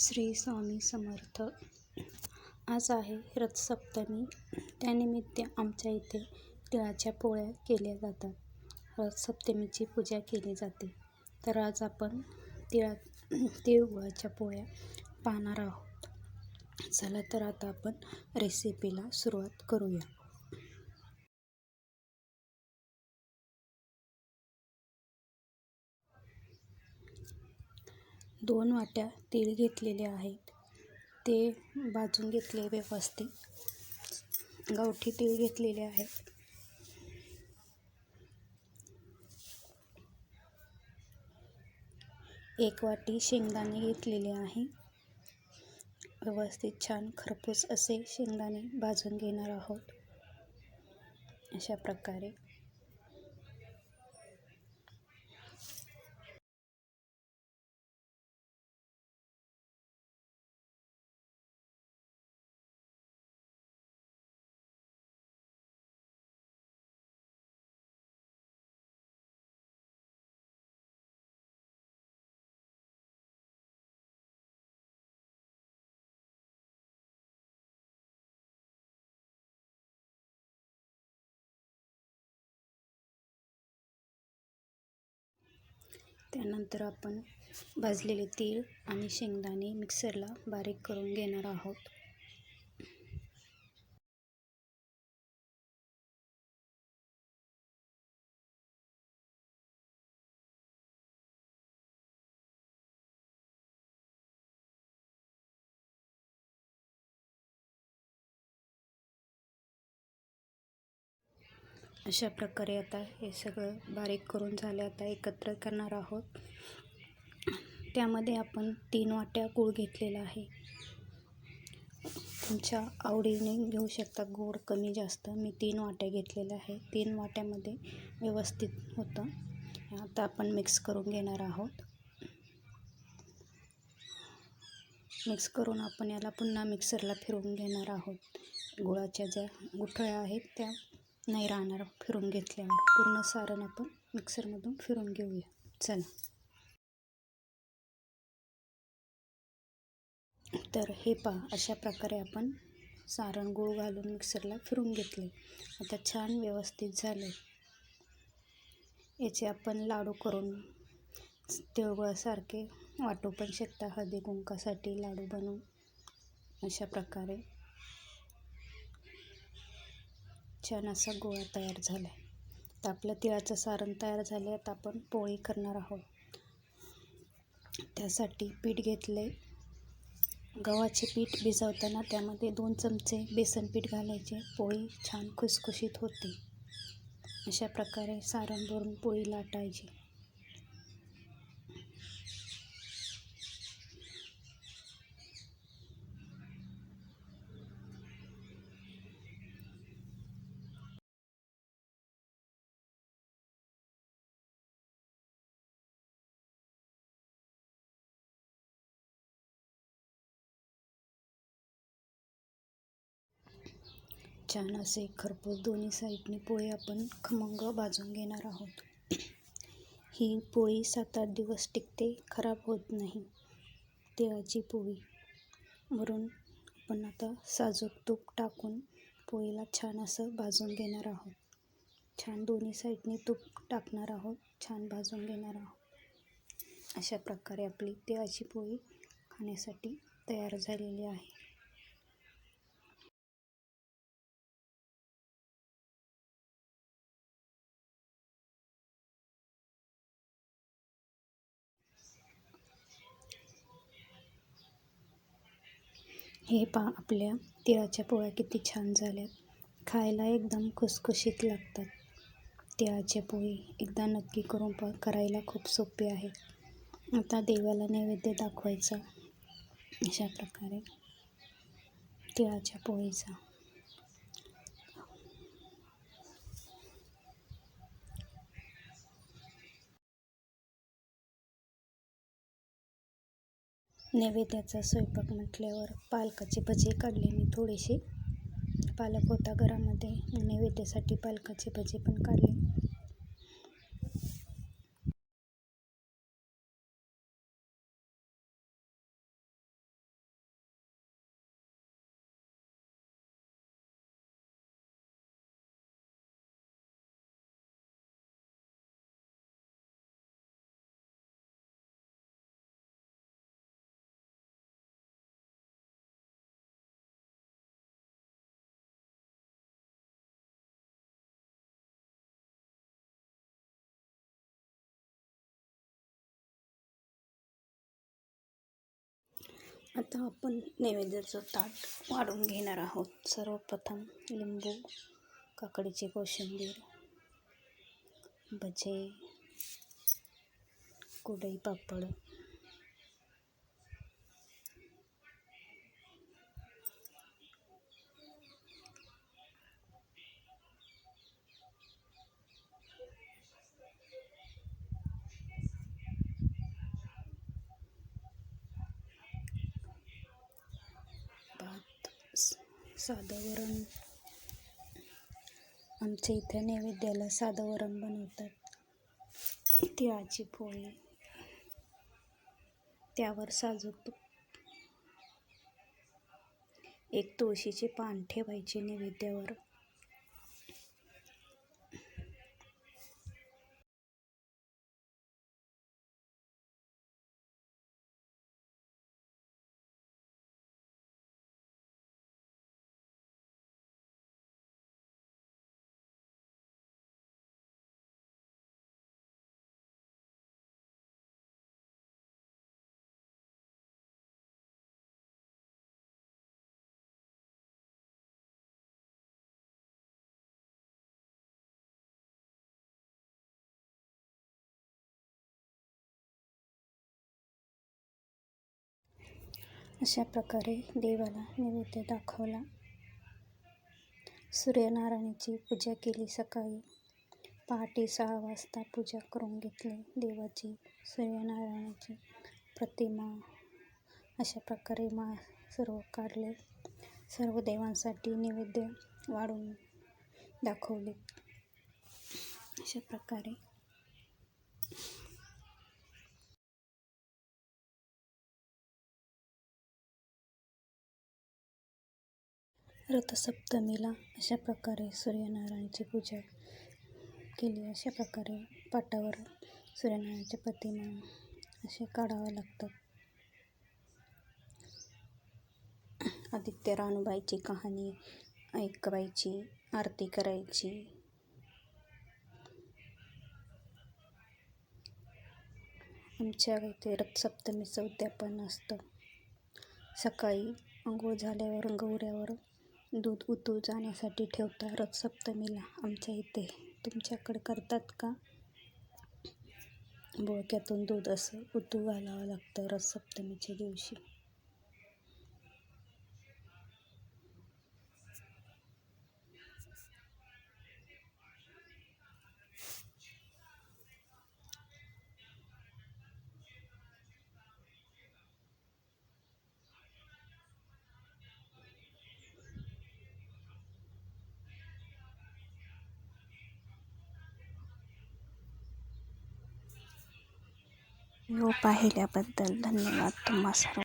श्री स्वामी समर्थ. आज आहे रथसप्तमी. त्यानिमित्त आमच्या इथे तिळाच्या पोळ्या केल्या जातात. रथसप्तमीची पूजा केली जाते. तर आज आपण तिळा तिळगुळाच्या पोळ्या पाहणार आहोत. चला तर आता आपण रेसिपीला सुरुवात करूया. दोन वाट्या तीळ घेतलेले आहेत. ते भाजून घेतले व्यवस्थित गावठी तीळ घेतलेले आहेत एक वाटी शेंगदाणे घेतलेले आहे. व्यवस्थित छान खरपूस असे शेंगदाणे भाजून घेणार आहोत. अशा प्रकारे त्यानंतर आपण भाजलेले तीळ आणि शेंगदाणे मिक्सरला बारीक करून घेणार आहोत. अशा प्रकारे आता हे सगळं बारीक करून झाले आता एकत्र करणार आहोत. त्यामध्ये आपण तीन वाट्या गूळ घेतलेला आहे. तुमच्या आवडीने घेऊ शकता गोड कमी जास्त. मी तीन वाट्या घेतलेल्या आहे. तीन वाट्यामध्ये व्यवस्थित होतं. आता आपण मिक्स करून घेणार आहोत. मिक्स करून आपण याला पुन्हा मिक्सरला फिरवून घेणार आहोत. गुळाच्या ज्या गुठळ्या आहेत त्या नाही राहणार फिरून घेतल्यावर. पूर्ण सारण आपण मिक्सरमधून फिरून घेऊया. चला. तर हे पहा अशा प्रकारे आपण सारण गूळ घालून मिक्सरला फिरून घेतले. आता छान व्यवस्थित झाले याचे आपण लाडू करून तिळगुळासारखे वाटू पण शकता. हळदी कुंकासाठी लाडू बनवून अशा प्रकारे छान असा गोळा तयार झाला आहे तर आपलं तिळाचं सारण तयार झाले आता आपण पोळी करणार आहोत. त्यासाठी पीठ घेतले गव्हाचे पीठ भिजवताना त्यामध्ये दोन चमचे बेसन पीठ घालायचे. पोळी छान खुसखुशीत होते. अशा प्रकारे सारण भरून पोळी लाटायची. छान असे खरपूस दोन्ही साईडने पोळी आपण खमंग भाजून घेणार आहोत. ही पोळी सात आठ दिवस टिकते खराब होत नाही तिळाची पोळी. वरून आपण आता साजूक तूप टाकून पोळीला छान असं भाजून घेणार आहोत. छान दोन्ही साईडने तूप टाकणार आहोत छान भाजून घेणार आहोत. अशा प्रकारे आपली तिळाची पोळी खाण्यासाठी तयार झालेली आहे. हे पा आपल्या तिळाच्या पोळ्या किती छान झाल्यात. खायला एकदम खुसखुशीत लागतात. तिळाच्या पोळी एकदा नक्की करून प करायला खूप सोपे आहे आता देवाला नैवेद्य दाखवायचा. अशा प्रकारे तिळाच्या पोळीचा. नैवेद्याचा स्वयंपाक म्हटल्यावर पालकाचे भजे काढले मी थोडेसे पालक होता घरामध्ये. नैवेद्यासाठी पालकाचे भजे पण काढले. आता आपण नैवेद्याचं ताट वाढून घेणार आहोत. सर्वप्रथम लिंबू काकडीची कोशिंबीर भजे कुडई पापड साधं वरण आमच्या इथं नैवेद्याला साधं वरण बनवतात तिळाची पोळी. त्यावर साजूक तूप एक तुळशीचे पान ठेवायचे नैवेद्यावर. अशा प्रकारे देवाला नैवेद्य दाखवला. सूर्यनारायणाची पूजा केली. सकाळी पहाटे सहा वाजता पूजा करून घेतली. देवाची सूर्यनारायणाची प्रतिमा अशा प्रकारे मा सर्व काढले. सर्व देवांसाठी नैवेद्य वाढून दाखवले. अशा प्रकारे रथसप्तमीला अशा प्रकारे सूर्यनारायणाची पूजा केली. अशा प्रकारे पाटावर सूर्यनारायणाच्या प्रतिमा असे काढावं लागतात. आदित्य राणूबाईची कहाणी ऐकवायची आरती करायची. आमच्या इथे रथसप्तमीचं उद्यापन असतं. सकाळी आंघोळ झाल्यावर गौऱ्यावर दूध उतू जाण्यासाठी ठेवता रथसप्तमीला. आमच्या इथे तुमच्याकडे करतात का? बोळक्यातून दूध असं उतू घालावं लागतं रथसप्तमीच्या दिवशी. व्हिडिओ पाहिल्याबद्दल धन्यवाद तुम्हा सर्व